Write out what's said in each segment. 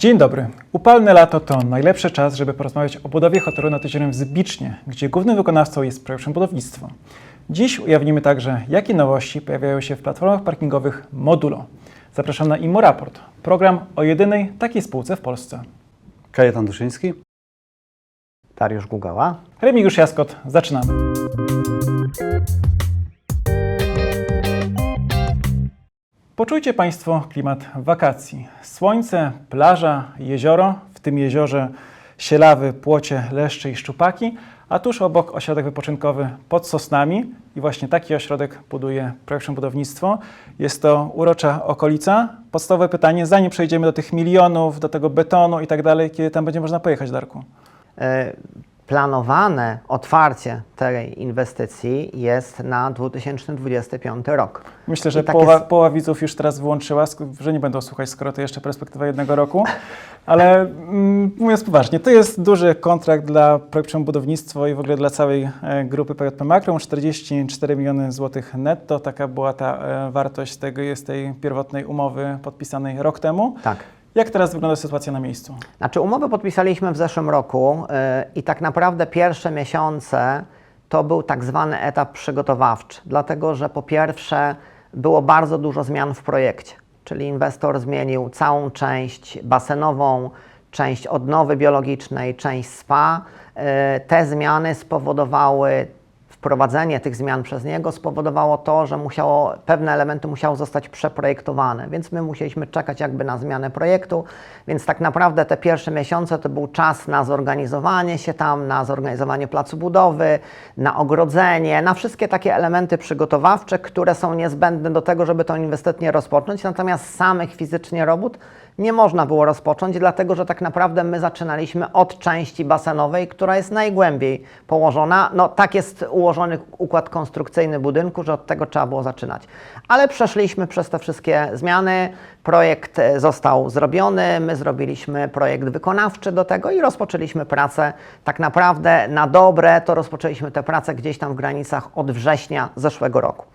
Dzień dobry. Upalne lato to najlepszy czas, żeby porozmawiać o budowie hotelu nad jeziorem w Zbicznie, gdzie głównym wykonawcą jest Projekt Budownictwo. Dziś ujawnimy także, jakie nowości pojawiają się w platformach parkingowych Modulo. Zapraszam na IMO Raport, program o jedynej takiej spółce w Polsce. Kajetan Duszyński. Dariusz Gugała. Remigiusz Jaskot, zaczynamy. Poczujcie Państwo klimat wakacji. Słońce, plaża, jezioro, w tym jeziorze sielawy, płocie, leszcze i szczupaki, a tuż obok ośrodek wypoczynkowy pod Sosnami i właśnie taki ośrodek buduje Projekt Budownictwo. Jest to urocza okolica. Podstawowe pytanie, zanim przejdziemy do tych milionów, do tego betonu i tak dalej, kiedy tam będzie można pojechać, Darku? Planowane otwarcie tej inwestycji jest na 2025 rok. Myślę, że tak połowa, jest- połowa widzów już teraz wyłączyła, że nie będą słuchać, skoro to jeszcze perspektywa jednego roku. Ale mm, mówiąc poważnie, to jest duży kontrakt dla projektu budownictwo i w ogóle dla całej e, grupy PJP Makro. 44 miliony złotych netto. Taka była ta e, wartość tego, jest tej pierwotnej umowy podpisanej rok temu. Tak. Jak teraz wygląda sytuacja na miejscu? Znaczy umowę podpisaliśmy w zeszłym roku e, i tak naprawdę pierwsze miesiące to był tak zwany etap przygotowawczy, dlatego że po pierwsze było bardzo dużo zmian w projekcie, czyli inwestor zmienił całą część basenową, część odnowy biologicznej, część spa. E, Te zmiany spowodowały wprowadzenie tych zmian przez niego spowodowało to, że musiało, pewne elementy musiały zostać przeprojektowane, więc my musieliśmy czekać jakby na zmianę projektu, więc tak naprawdę te pierwsze miesiące to był czas na zorganizowanie się tam, na zorganizowanie placu budowy, na ogrodzenie, na wszystkie takie elementy przygotowawcze, które są niezbędne do tego, żeby tą inwestycję rozpocząć, natomiast samych fizycznie robót nie można było rozpocząć, dlatego że tak naprawdę my zaczynaliśmy od części basenowej, która jest najgłębiej położona. No tak jest ułożony układ konstrukcyjny budynku, że od tego trzeba było zaczynać. Ale przeszliśmy przez te wszystkie zmiany, projekt e, został zrobiony, my zrobiliśmy projekt wykonawczy do tego i rozpoczęliśmy pracę tak naprawdę na dobre, to rozpoczęliśmy tę pracę gdzieś tam w granicach od września zeszłego roku.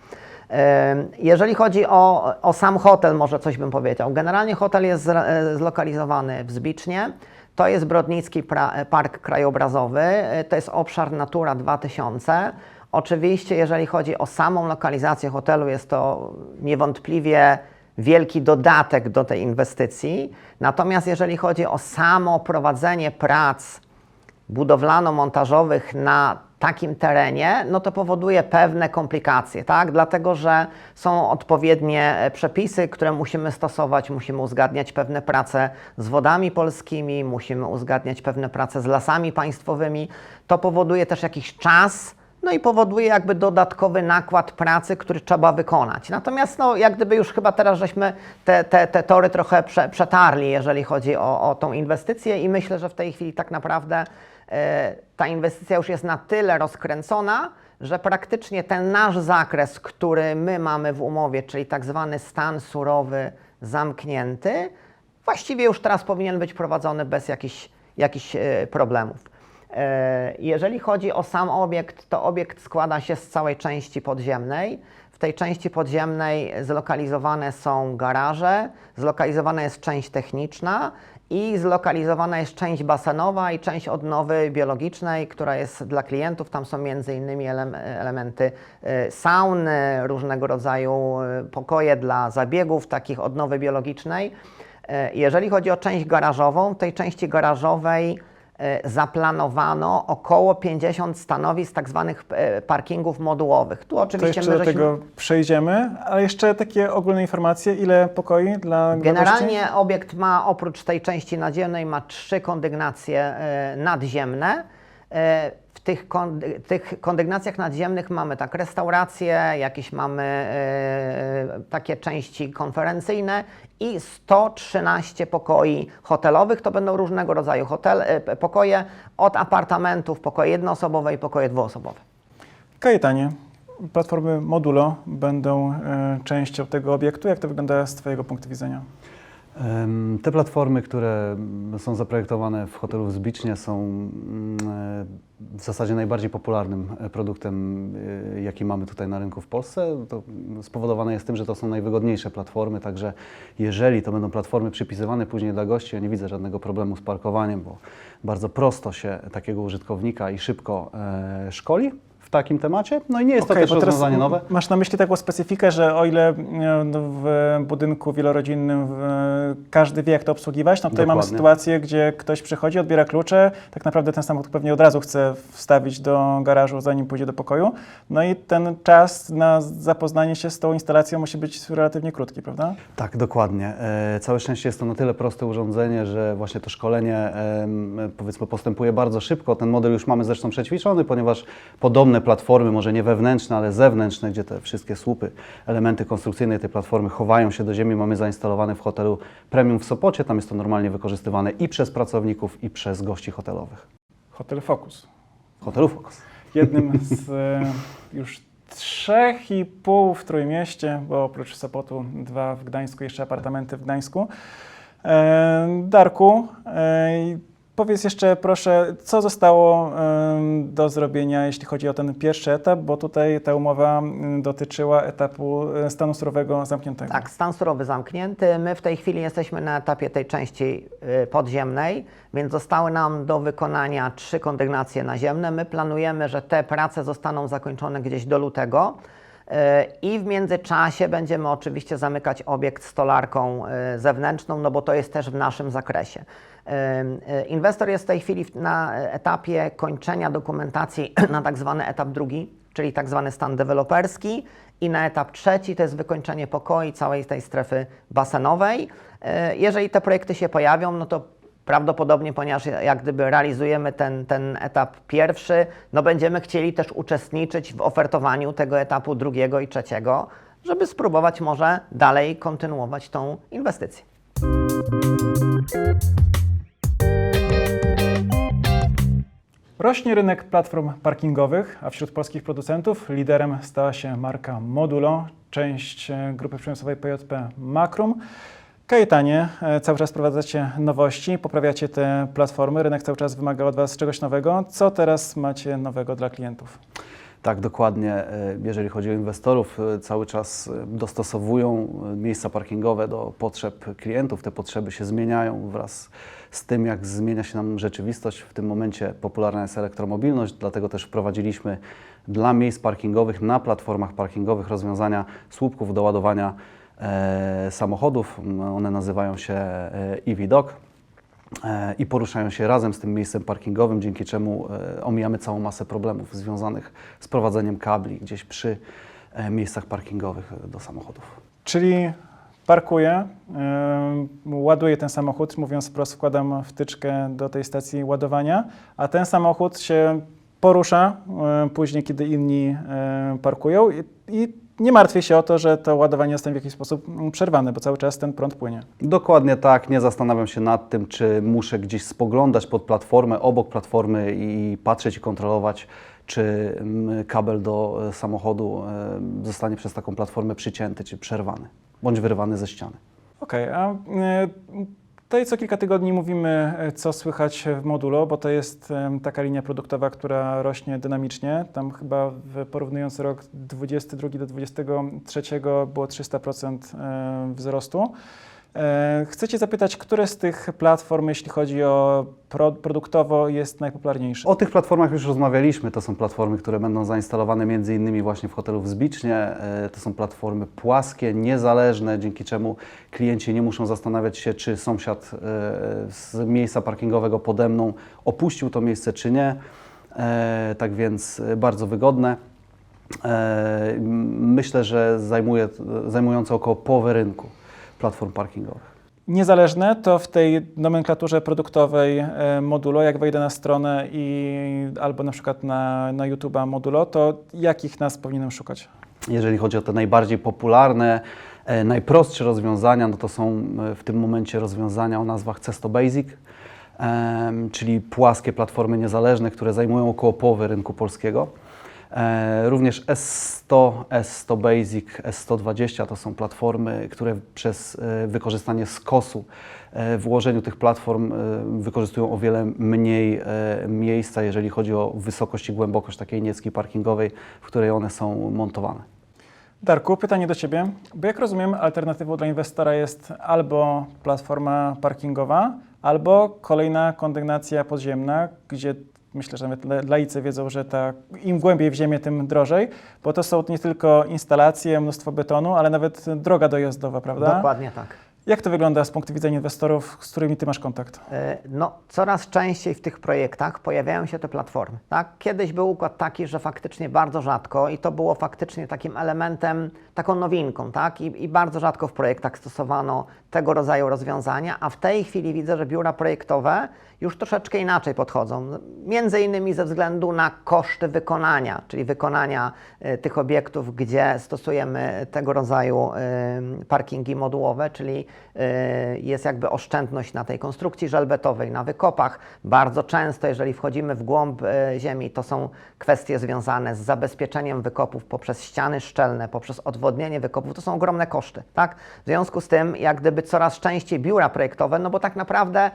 Jeżeli chodzi o, o sam hotel, może coś bym powiedział. Generalnie hotel jest e, zlokalizowany w Zbicznie. To jest Brodnicki e, Park Krajobrazowy. E, To jest obszar Natura 2000. Oczywiście, jeżeli chodzi o samą lokalizację hotelu, jest to niewątpliwie wielki dodatek do tej inwestycji. Natomiast jeżeli chodzi o samo prowadzenie prac budowlano-montażowych na takim terenie, no to powoduje pewne komplikacje, tak? Dlatego, że są odpowiednie e, przepisy, które musimy stosować, musimy uzgadniać pewne prace z wodami polskimi, musimy uzgadniać pewne prace z lasami państwowymi. To powoduje też jakiś czas, no i powoduje jakby dodatkowy nakład pracy, który trzeba wykonać. Natomiast no, jak gdyby już chyba teraz żeśmy te, te, te tory trochę prze, przetarli, jeżeli chodzi o, o tą inwestycję i myślę, że w tej chwili tak naprawdę ta inwestycja już jest na tyle rozkręcona, że praktycznie ten nasz zakres, który my mamy w umowie, czyli tak zwany stan surowy zamknięty, właściwie już teraz powinien być prowadzony bez jakichś, jakichś e, problemów. E, Jeżeli chodzi o sam obiekt, to obiekt składa się z całej części podziemnej. W tej części podziemnej zlokalizowane są garaże, zlokalizowana jest część techniczna i zlokalizowana jest część basenowa i część odnowy biologicznej, która jest dla klientów. Tam są elem- elementy e, sauny, różnego rodzaju e, pokoje dla zabiegów, takich odnowy biologicznej. E, Jeżeli chodzi o część garażową, w tej części garażowej zaplanowano około 50 stanowisk tak zwanych e, parkingów modułowych. Tu To oczywiście jeszcze my do tego przejdziemy, ale jeszcze takie ogólne informacje, ile pokoi dla gości? Generalnie obiekt ma oprócz tej części nadziemnej ma trzy kondygnacje e, nadziemne. Tych, kondy, tych kondygnacjach nadziemnych mamy tak restauracje, jakieś mamy e, takie części konferencyjne i 113 pokoi hotelowych. To będą różnego rodzaju hotel, e, pokoje od apartamentów, pokoje jednoosobowe i pokoje dwuosobowe. Kajetanie, platformy Modulo będą e, częścią tego obiektu. Jak to wygląda z Twojego punktu widzenia? Te platformy, które są zaprojektowane w hotelu w Zbicznie są mm, e, w zasadzie najbardziej popularnym e, produktem, e, jaki mamy tutaj na rynku w Polsce. To spowodowane jest tym, że to są najwygodniejsze platformy, także jeżeli to będą platformy przypisywane później dla gości, ja nie widzę żadnego problemu z parkowaniem, bo bardzo prosto się takiego użytkownika i szybko szkoli w takim temacie. No i nie jest to Okej, też rozwiązanie nowe. Masz na myśli taką specyfikę, że o ile e, no, w budynku wielorodzinnym w, każdy wie, jak to obsługiwać, no tutaj mamy sytuację, gdzie ktoś przychodzi, odbiera klucze, tak naprawdę ten samochód pewnie od razu chce wstawić do garażu, zanim pójdzie do pokoju. No i ten czas na zapoznanie się z tą instalacją musi być relatywnie krótki, prawda? Tak, dokładnie. E, całe szczęście jest to na tyle proste urządzenie, że właśnie to szkolenie em, powiedzmy postępuje bardzo szybko. Ten model już mamy zresztą przećwiczony, ponieważ podobne platformy, może nie wewnętrzne, ale zewnętrzne, gdzie te wszystkie słupy, elementy konstrukcyjne tej platformy chowają się do ziemi, mamy zainstalowane w hotelu Premium w Sopocie. Tam jest to normalnie wykorzystywane i przez pracowników, i przez gości hotelowych. Hotel Focus. Hotelu Focus. jednym z e, już trzech i pół w Trójmieście, bo oprócz Sopotu dwa w Gdańsku, jeszcze apartamenty w Gdańsku. E, Darku, e, powiedz jeszcze proszę, co zostało e, do zrobienia, jeśli chodzi o ten pierwszy etap, bo tutaj ta umowa dotyczyła etapu e, stanu surowego zamkniętego. Tak, stan surowy zamknięty. My w tej chwili jesteśmy na etapie tej części y, podziemnej, więc zostały nam do wykonania trzy kondygnacje naziemne. My planujemy, że te prace zostaną zakończone gdzieś do lutego. I w międzyczasie będziemy oczywiście zamykać obiekt stolarką y, zewnętrzną, no bo to jest też w naszym zakresie. Y, y, Inwestor jest w tej chwili na etapie kończenia dokumentacji na tak zwany etap drugi, czyli tak zwany stan deweloperski i na etap trzeci to jest wykończenie pokoi całej tej strefy basenowej. E, Jeżeli te projekty się pojawią, no to prawdopodobnie, ponieważ jak gdyby realizujemy ten, ten etap pierwszy, no będziemy chcieli też uczestniczyć w ofertowaniu tego etapu drugiego i trzeciego, żeby spróbować może dalej kontynuować tą inwestycję. Rośnie rynek platform parkingowych, a wśród polskich producentów liderem stała się marka Modulo, część grupy przemysłowej PJP Makrum. Kajetanie, e, cały czas wprowadzacie nowości, poprawiacie te platformy, rynek cały czas wymaga od Was czegoś nowego. Co teraz macie nowego dla klientów? Tak, dokładnie. E, Jeżeli chodzi o inwestorów, e, cały czas dostosowują miejsca parkingowe do potrzeb klientów. Te potrzeby się zmieniają wraz z tym, jak zmienia się nam rzeczywistość. W tym momencie popularna jest elektromobilność, dlatego też wprowadziliśmy dla miejsc parkingowych na platformach parkingowych rozwiązania słupków do ładowania samochodów. M, One nazywają się e, EV Dock e, i poruszają się razem z tym miejscem parkingowym, dzięki czemu e, omijamy całą masę problemów związanych z prowadzeniem kabli gdzieś przy e, miejscach parkingowych e, do samochodów. Czyli parkuję, yy, ładuję ten samochód, mówiąc wprost, wkładam wtyczkę do tej stacji ładowania, a ten samochód się porusza później, kiedy inni parkują i, i nie martwię się o to, że to ładowanie zostanie w jakiś sposób mm, przerwane, bo cały czas ten prąd płynie. Dokładnie tak, nie zastanawiam się nad tym, czy muszę gdzieś spoglądać pod platformę, obok platformy i patrzeć i kontrolować, czy mm, kabel do e, samochodu e, zostanie przez taką platformę przycięty czy przerwany, bądź wyrwany ze ściany. Okej, a y, tutaj co kilka tygodni mówimy, y, co słychać w modulo, bo to jest taka linia produktowa, która rośnie dynamicznie. Tam chyba porównując rok 22 do 23 było 300% e, wzrostu. E, Chcę Cię zapytać, które z tych platform, jeśli chodzi o pro, produktowo, jest najpopularniejsze? O tych platformach już rozmawialiśmy. To są platformy, które będą zainstalowane między innymi właśnie w hotelu w Zbicznie. E, To są platformy płaskie, niezależne, dzięki czemu klienci nie muszą zastanawiać się, czy sąsiad e, z miejsca parkingowego pode mną opuścił to miejsce, czy nie. Tak więc bardzo wygodne. Myślę, że zajmuje, zajmujące około połowy rynku platform parkingowych. Niezależne to w tej nomenklaturze produktowej e, modulo, jak wejdę na stronę i albo na przykład na, na YouTube'a modulo, to jakich nas powinienem szukać? Jeżeli chodzi o te najbardziej popularne, e, najprostsze rozwiązania, no to są e, w tym momencie rozwiązania o nazwach Cesto Basic, czyli płaskie platformy niezależne, które zajmują około połowy rynku polskiego. E, Również S100, S100 Basic, S120 to są platformy, które przez e, wykorzystanie skosu e, w ułożeniu tych platform wykorzystują o wiele mniej miejsca, jeżeli chodzi o wysokość i głębokość takiej niecki parkingowej, w której one są montowane. Darku, pytanie do Ciebie, bo jak rozumiem, alternatywą dla inwestora jest albo platforma parkingowa, albo kolejna kondygnacja podziemna, gdzie myślę, że nawet la- laicy wiedzą, że ta, im głębiej w ziemię, tym drożej, bo to są nie tylko instalacje, mnóstwo betonu, ale nawet droga dojazdowa, prawda? Dokładnie tak. Jak to wygląda z punktu widzenia inwestorów, z którymi Ty masz kontakt? E, No, coraz częściej w tych projektach pojawiają się te platformy. Tak? Kiedyś był układ taki, że faktycznie bardzo rzadko i to było faktycznie takim elementem, taką nowinką, tak? I, I bardzo rzadko w projektach stosowano tego rodzaju rozwiązania, a w tej chwili widzę, że biura projektowe już troszeczkę inaczej podchodzą. Między innymi ze względu na koszty wykonania, czyli wykonania e, tych obiektów, gdzie stosujemy tego rodzaju e, parkingi modułowe, czyli jest jakby oszczędność na tej konstrukcji żelbetowej, na wykopach. Bardzo często, jeżeli wchodzimy w głąb e, ziemi, to są kwestie związane z zabezpieczeniem wykopów poprzez ściany szczelne, poprzez odwodnienie wykopów. To są ogromne koszty, tak? W związku z tym, jak gdyby coraz częściej biura projektowe, no bo tak naprawdę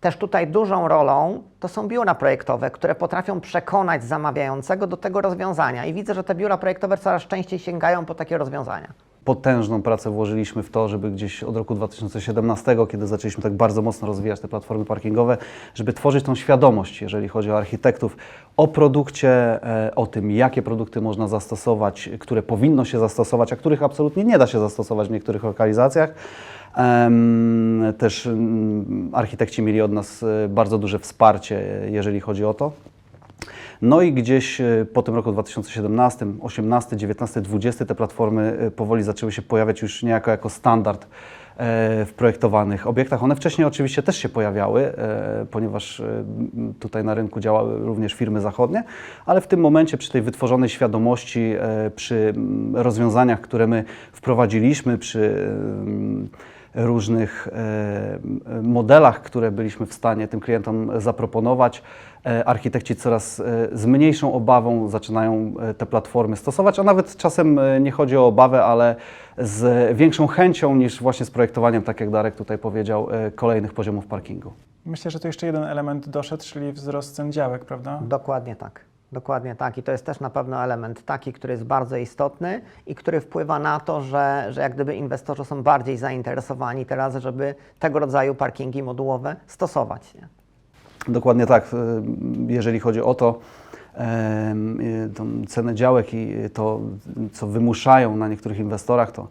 też tutaj dużą rolą to są biura projektowe, które potrafią przekonać zamawiającego do tego rozwiązania. I widzę, że te biura projektowe coraz częściej sięgają po takie rozwiązania. Potężną pracę włożyliśmy w to, żeby gdzieś od roku 2017, kiedy zaczęliśmy tak bardzo mocno rozwijać te platformy parkingowe, żeby tworzyć tą świadomość, jeżeli chodzi o architektów, o produkcie, e, o tym, jakie produkty można zastosować, które powinno się zastosować, a których absolutnie nie da się zastosować w niektórych lokalizacjach. Też mm, architekci mieli od nas e, bardzo duże wsparcie, e, jeżeli chodzi o to. No i gdzieś e, po tym roku 2017, 18, 19, 20 te platformy e, powoli zaczęły się pojawiać już niejako jako standard e, w projektowanych obiektach. One wcześniej oczywiście też się pojawiały, ponieważ tutaj na rynku działały również firmy zachodnie, ale w tym momencie przy tej wytworzonej świadomości, przy rozwiązaniach, które my wprowadziliśmy, przy różnych modelach, które byliśmy w stanie tym klientom zaproponować. E, Architekci coraz e, z mniejszą obawą zaczynają e, te platformy stosować, a nawet czasem nie chodzi o obawę, ale z większą chęcią niż właśnie z projektowaniem, tak jak Darek tutaj powiedział, kolejnych poziomów parkingu. Myślę, że to jeszcze jeden element doszedł, czyli wzrost cen działek, prawda? Dokładnie tak. Dokładnie tak. I to jest też na pewno element taki, który jest bardzo istotny i który wpływa na to, że, że jak gdyby inwestorzy są bardziej zainteresowani teraz, żeby tego rodzaju parkingi modułowe stosować. Nie? Dokładnie tak. E, Jeżeli chodzi o to, em, e, tą cenę działek i to, co wymuszają na niektórych inwestorach, to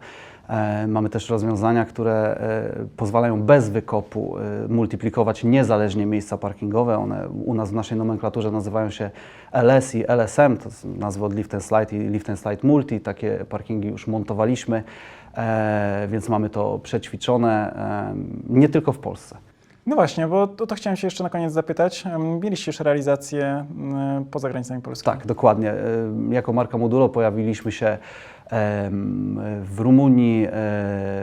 e, mamy też rozwiązania, które e, pozwalają bez wykopu e, multiplikować niezależnie miejsca parkingowe. One u nas w naszej nomenklaturze nazywają się LS i LSM, to są nazwy od Lift and Slide i Lift and Slide Multi. Takie parkingi już montowaliśmy, e, więc mamy to przećwiczone e, nie tylko w Polsce. No właśnie, bo to, chciałem się jeszcze na koniec zapytać. Mieliście już realizację poza granicami Polski? Tak, dokładnie. Jako marka Modulo pojawiliśmy się w Rumunii, e,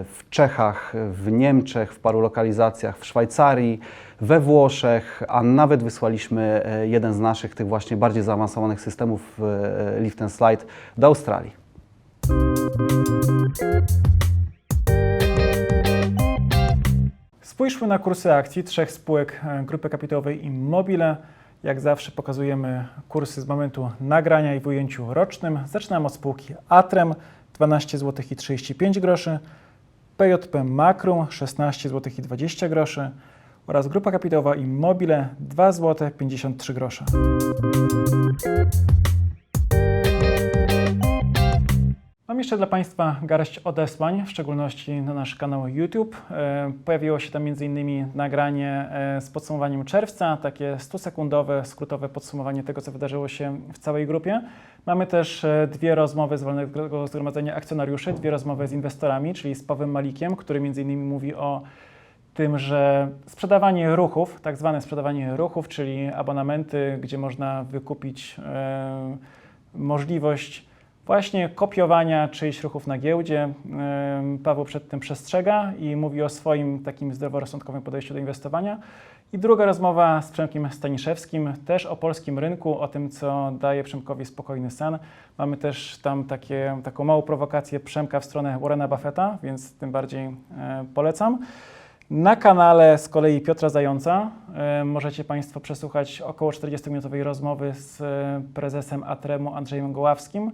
w Czechach, w Niemczech, w paru lokalizacjach, w Szwajcarii, we Włoszech, a nawet wysłaliśmy e, jeden z naszych tych właśnie bardziej zaawansowanych systemów Lift and Slide do Australii. Spójrzmy na kursy akcji trzech spółek e, grupy kapitałowej Immobile. Jak zawsze pokazujemy kursy z momentu nagrania i w ujęciu rocznym. Zaczynamy od spółki Atrem 12 zł i 35 groszy, PJP Makrum 16 zł i 20 groszy oraz grupa kapitałowa Immobile 2 zł 53 grosze. Mam jeszcze dla Państwa garść odesłań, w szczególności na nasz kanał YouTube. E, Pojawiło się tam m.in. nagranie e, z podsumowaniem czerwca, takie 100-sekundowe, skrótowe podsumowanie tego, co wydarzyło się w całej grupie. Mamy też e, dwie rozmowy z Wolnego Zgromadzenia Akcjonariuszy, dwie rozmowy z inwestorami, czyli z Pawłem Malikiem, który m.in. mówi o tym, że sprzedawanie ruchów, tak zwane sprzedawanie ruchów, czyli abonamenty, gdzie można wykupić możliwość właśnie kopiowania czyichś ruchów na giełdzie. Paweł przed tym przestrzega i mówi o swoim takim zdroworozsądkowym podejściu do inwestowania. I druga rozmowa z Przemkiem Staniszewskim, też o polskim rynku, o tym, co daje Przemkowi spokojny sen. Mamy też tam takie, taką małą prowokację Przemka w stronę Warrena Buffetta, więc tym bardziej e, polecam. Na kanale z kolei Piotra Zająca e, możecie Państwo przesłuchać około 40-minutowej rozmowy z e, prezesem Atremu Andrzejem Goławskim.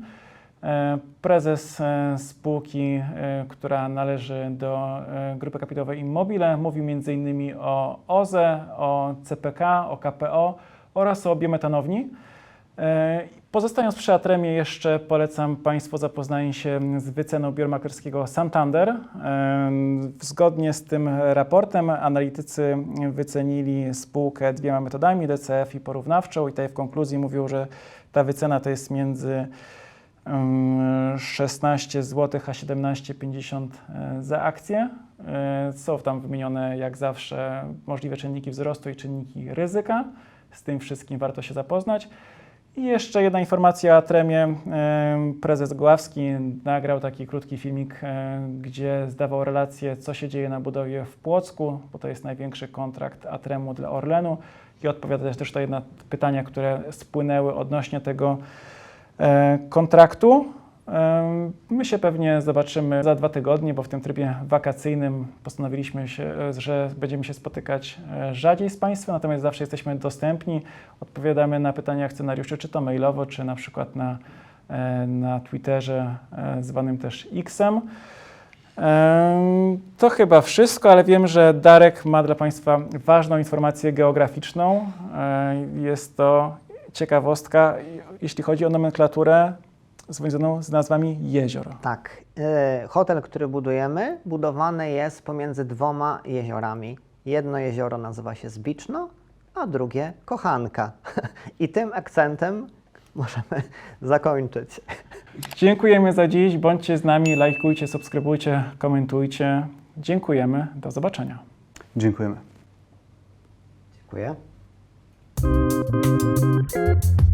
E, Prezes e, spółki, e, która należy do grupy kapitałowej Immobile, mówił m.in. o OZE, o CPK, o KPO oraz o biometanowni. Pozostając przy Atremie, jeszcze polecam Państwu zapoznanie się z wyceną biura maklerskiego Santander. Zgodnie z tym raportem analitycy wycenili spółkę dwiema metodami, DCF i porównawczą i tutaj w konkluzji mówią, że ta wycena to jest między 16 zł a 17,50 e, za akcję. E, Są tam wymienione jak zawsze możliwe czynniki wzrostu i czynniki ryzyka. Z tym wszystkim warto się zapoznać. I jeszcze jedna informacja o Tremie. Em, Prezes Goławski nagrał taki krótki filmik, e, gdzie zdawał relację, co się dzieje na budowie w Płocku, bo to jest największy kontrakt Atremu dla Orlenu. I odpowiada też na pytania, które spłynęły odnośnie tego kontraktu. Em, My się pewnie zobaczymy za dwa tygodnie, bo w tym trybie wakacyjnym postanowiliśmy, się, e, że będziemy się spotykać e, rzadziej z Państwem, natomiast zawsze jesteśmy dostępni. Odpowiadamy na pytania akcjonariuszy, czy to mailowo, czy na przykład na, e, na Twitterze, e, zwanym też Xem. Em, To chyba wszystko, ale wiem, że Darek ma dla Państwa ważną informację geograficzną. E, Jest to ciekawostka, jeśli chodzi o nomenklaturę związaną z nazwami jezior. Tak. y, Hotel, który budujemy, budowany jest pomiędzy dwoma jeziorami. Jedno jezioro nazywa się Zbiczno, a drugie Kochanka. I tym akcentem możemy zakończyć. Dziękujemy za dziś. Bądźcie z nami, lajkujcie, subskrybujcie, komentujcie. Dziękujemy. Do zobaczenia. Dziękujemy. Dziękuję. Thank you.